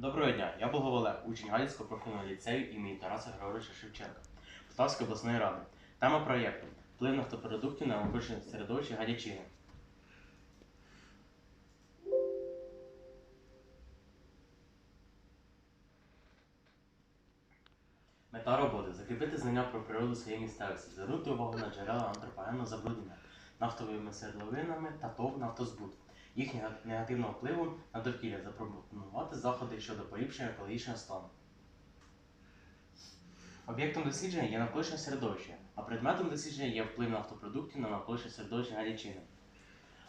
Доброго дня, я Олег, учень Галицького профільного ліцею імені Тараса Григоровича Шевченка, Полтавської обласної ради. Тема проєкту Вплив нафтопродуктів на навколишнє середовище Гадячини. Мета роботи закріпити знання про природу своєї місцевості, звернути увагу на джерела антропогенного забруднення нафтовими свердловинами та ТОВ «Нафтозбут», їх негативного впливу на довкілля, запропонувати заходи щодо поліпшення екологічного стану. Об'єктом дослідження є навколишнє середовище, а предметом дослідження є вплив нафтопродуктів на навколишнє середовище Галічини.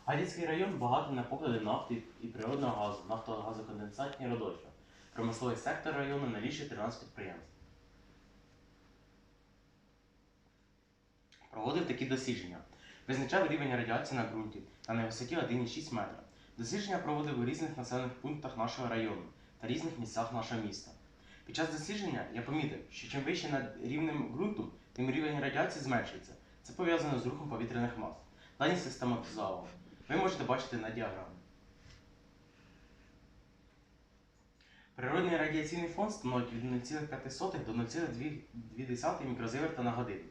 Галицький район багатий на поклади нафти і природного газу, нафтогазоконденсатні родовища. Промисловий сектор району налічує 13 підприємств. Проводив такі дослідження. Визначав рівень радіації на ґрунті та на висоті 1,6 метра. Дослідження проводив у різних населених пунктах нашого району та різних місцях нашого міста. Під час дослідження я помітив, що чим вище над рівнем ґрунту, тим рівень радіації зменшується. Це пов'язано з рухом повітряних мас. Дані систематизував. Ви можете бачити на діаграмі. Природний радіаційний фон становить від 0,5 до 0,2 мікрозиверта на годину.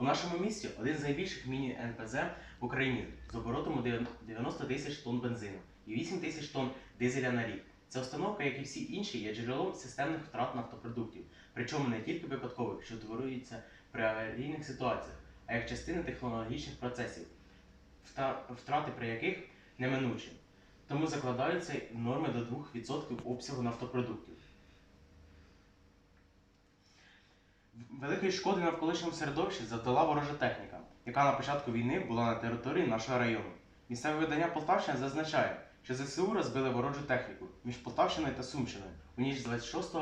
У нашому місті один з найбільших міні-НПЗ в Україні з оборотом у 90 тисяч тонн бензину і 8 тисяч тонн дизеля на рік. Ця установка, як і всі інші, є джерелом системних втрат нафтопродуктів, причому не тільки випадкових, що утворюються при аварійних ситуаціях, а як частина технологічних процесів, втрати при яких неминучі. Тому закладаються норми до 2% обсягу нафтопродуктів. Великої шкоди навколишньому середовищі завдала ворожа техніка, яка на початку війни була на території нашого району. Місцеве видання Полтавщина зазначає, що ЗСУ розбили ворожу техніку між Полтавщиною та Сумщиною у ніч з 26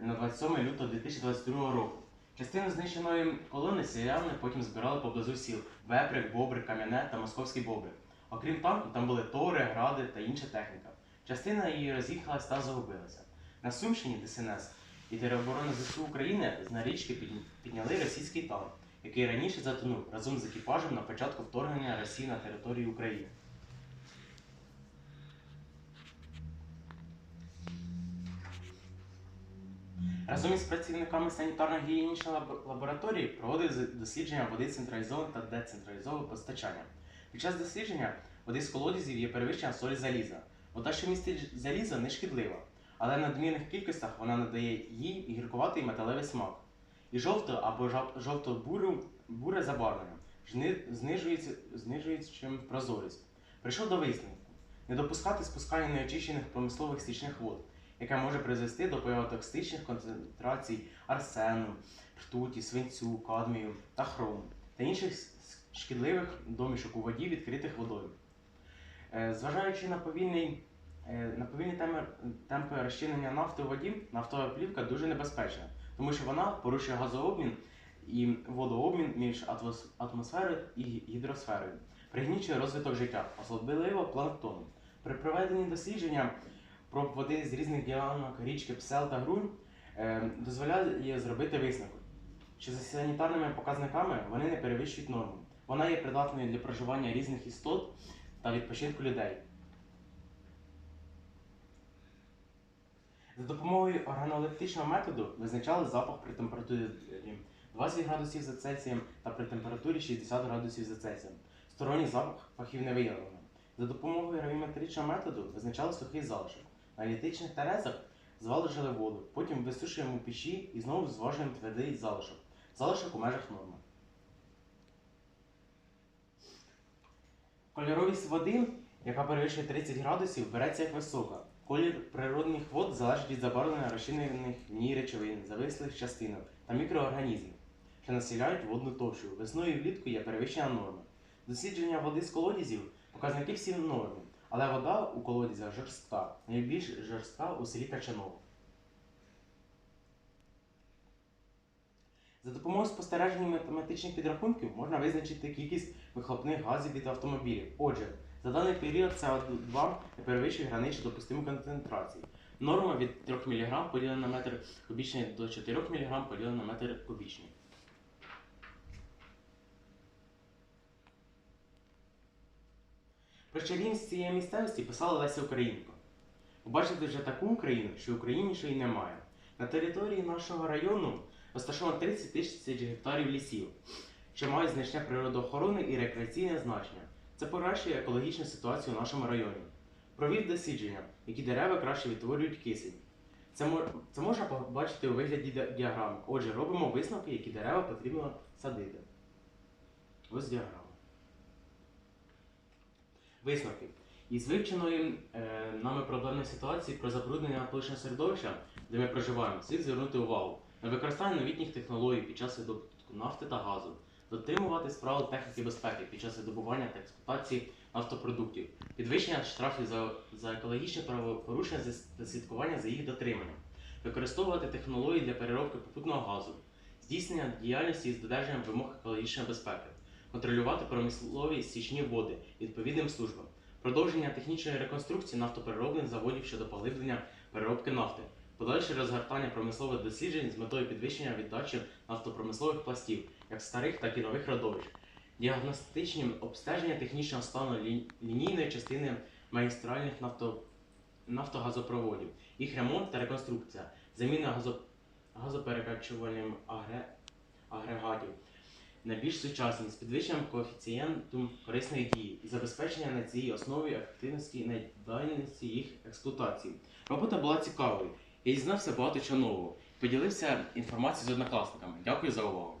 на 27 лютого 2022 року. Частину знищеної колони селяни потім збирали поблизу сіл Веприк, Бобрик, Кам'яне та Московський Бобрик. Окрім танку, там були тори, гради та інша техніка. Частина її роз'їхалась та загубилася. На Сумщині ДСНС і тероборони ЗСУ України з на річки підні- підняли російський танк, який раніше затонув разом з екіпажем на початку вторгнення Росії на територію України. Разом із працівниками санітарно-гігієнічної лабораторії проводив дослідження води централізованого та децентралізованого постачання. Під час дослідження води з колодязів є перевищення солі заліза. Вода, що містить залізо, не шкідлива, але в надмірних кількостях вона надає їй гіркуватий металевий смак. І жовто або жовто-буру буре забарвлення знижується, прозорість. Прийшов до висновку не допускати спускання неочищених промислових стічних вод, яке може призвести до появи токсичних концентрацій арсену, ртуті, свинцю, кадмію та хрому та інших шкідливих домішок у воді, відкритих водою. Е, Зважаючи на повільний, на повільні темпи розчинення нафти у воді, нафтова плівка дуже небезпечна, тому що вона порушує газообмін і водообмін між атмосферою і гідросферою, пригнічує розвиток життя, особливо планктону. При проведенні дослідження проб води з різних ділянок річки Псел та Грунь е, дозволяє зробити висновок, що за санітарними показниками вони не перевищують норму. Вона є придатною для проживання різних істот та відпочинку людей. За допомогою органолептичного методу визначали запах при температурі 20 градусів за Цельсієм та при температурі 60 градусів за Цельсієм. Сторонній запах фахів не виявлено. За допомогою гравіметричного методу визначали сухий залишок. На літичних терезах звалежили воду, потім висушуємо печі і знову зважуємо твердий залишок. Залишок у межах норми. Кольоровість води, яка перевищує 30 градусів, береться як висока. Колір природних вод залежить від забарвлення розчинених в ній речовин, завислих частинок та мікроорганізмів, що населяють водну товщу. Весною і влітку є перевищення норми. Дослідження води з колодязів показники всі в але вода у колодязях жорстка, найбільш жорстка у селі Качаново. За допомогою спостереження математичних підрахунків можна визначити кількість вихлопних газів від автомобілів. Отже, за даний період СО2 не перевищує граничну допустиму концентрацію. Норма від 3 мг поділена на метр кубічний до 4 мг поділена на метр кубічний. Про чарівність цієї місцевості писала Леся Українко. Побачити вже таку Україну, що українішої немає. На території нашого району розташовано 30 тисяч гектарів лісів, що мають значне природоохоронне і рекреаційне значення. Це покращує екологічну ситуацію в нашому районі. Провів дослідження, які дерева краще відтворюють кисень. Це, це можна побачити у вигляді діаграми. Отже, робимо висновки, які дерева потрібно садити. Ось діаграма. Висновки. Із вивченої е, нами проблемної ситуації про забруднення навколишнього середовища, де ми проживаємо, слід звернути увагу на використання новітніх технологій під час видобутку нафти та газу, дотримуватись правил техніки безпеки під час видобування та експлуатації нафтопродуктів, підвищення штрафів за, за екологічні правопорушення та слідкування за їх дотриманням, використовувати технології для переробки попутного газу, здійснення діяльності із додержанням вимог екологічної безпеки, контролювати промислові стічні води відповідним службам, продовження технічної реконструкції нафтопереробних заводів щодо поглиблення переробки нафти, подальше розгортання промислових досліджень з метою підвищення віддачі нафтопромислових пластів, як старих, так і нових родовищ, діагностичні обстеження технічного стану лі- лінійної частини магістральних нафто... нафтогазопроводів, їх ремонт та реконструкція, заміна газо... газоперекачувальним агре... агрегатів, на більш сучасні з підвищенням коефіцієнту корисної дії і забезпечення на цій основі ефективності і надійності їх експлуатації. Робота була цікавою. Я дізнався багато чого нового. Поділився інформацією з однокласниками. Дякую за увагу.